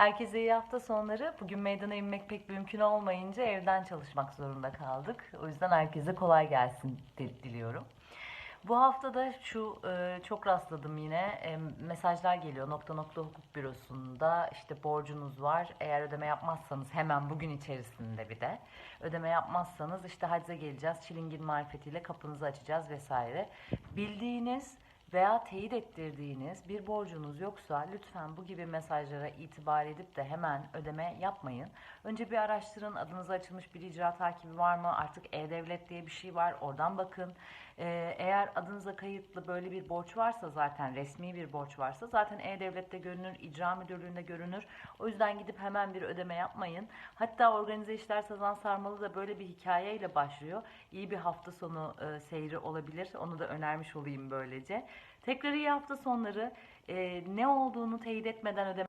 Herkese iyi hafta sonları. Bugün meydana inmek pek mümkün olmayınca evden çalışmak zorunda kaldık. O yüzden herkese kolay gelsin di- diliyorum. Bu hafta da şu e, çok rastladım yine e, mesajlar geliyor nokta nokta hukuk bürosunda işte borcunuz var eğer ödeme yapmazsanız hemen bugün içerisinde bir de ödeme yapmazsanız işte hacize geleceğiz çilingir marifetiyle kapınızı açacağız vesaire bildiğiniz veya teyit ettirdiğiniz bir borcunuz yoksa lütfen bu gibi mesajlara itibar edip de hemen ödeme yapmayın. Önce bir araştırın adınıza açılmış bir icra takibi var mı? Artık E-Devlet diye bir şey var oradan bakın. Ee, eğer adınıza kayıtlı böyle bir borç varsa zaten resmi bir borç varsa zaten E-Devlet'te görünür, icra müdürlüğünde görünür. O yüzden gidip hemen bir ödeme yapmayın. Hatta organize işler Sazan Sarmalı da böyle bir hikayeyle başlıyor. İyi bir hafta sonu e, seyri olabilir. Onu da önermiş olayım böylece. Tekrar iyi hafta sonları. Ee, ne olduğunu teyit etmeden ödeme